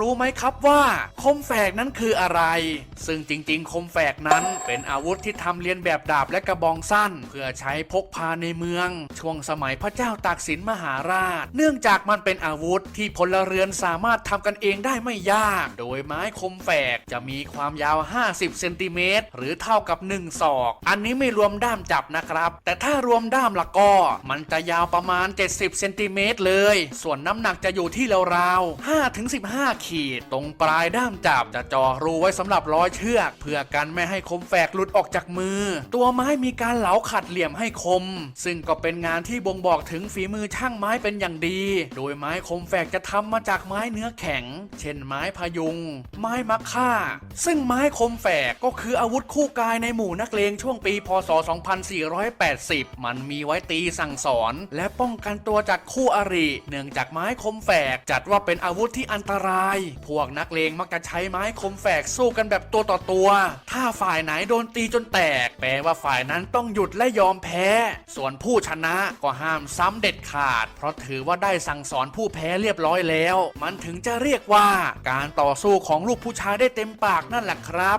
รู้ไหมครับว่าคมแฝกนั้นคืออะไร ซึ่งจริงๆ คมแฝกนั้นเป็นอาวุธที่ทำเลียนแบบดาบและกระบองสั้น เพื่อใช้พกพาในเมือง ช่วงสมัยพระเจ้าตากสินมหาราช เนื่องจากมันเป็นอาวุธที่พลเรือนสามารถทำกันเองได้ไม่ยาก โดยไม้คมแฝกจะมีความยาว 50 เซนติเมตรหรือเท่ากับ 1 ศอก อันนี้ไม่รวมด้ามจับนะครับ แต่ถ้ารวมด้ามละก็ มันจะยาวประมาณ 70 เซนติเมตรเลย ส่วนน้ำหนักจะอยู่ที่ราวๆ5ถึง15ขีด ตรงปลายด้ามจับจะจ่อรูไว้สำหรับร้อยเชือก เพื่อกันไม่ให้คมแฝกหลุดออกจากมือ ตัวไม้มีการเหลาขัดเหลี่ยมให้คม ซึ่งก็เป็นงานที่บ่งบอกถึงฝีมือช่างไม้เป็นอย่างดี โดยไม้คมแฝกจะทำมาจากไม้เนื้อแข็ง เช่นไม้พยุง ไม้มะค่า ซึ่งไม้คมแฝกก็คืออาวุธคู่กายในหมู่นักเลงช่วงปี พศ 2480 มันมีไว้ตีสั่งสอน และป้องกันตัวจากคู่อริ เนื่องจากไม้คมแฝกจัดว่าเป็นอาวุธที่อันตรายพวกนักเลงมักจะใช้ไม้คมแฝกสู้กันแบบตัวต่อตัว ถ้าฝ่ายไหนโดนตีจนแตก แปลว่าฝ่ายนั้นต้องหยุดและยอมแพ้ ส่วนผู้ชนะก็ห้ามซ้ำเด็ดขาด เพราะถือว่าได้สั่งสอนผู้แพ้เรียบร้อยแล้ว มันถึงจะเรียกว่า การต่อสู้ของลูกผู้ชายได้เต็มปากนั่นแหละครับ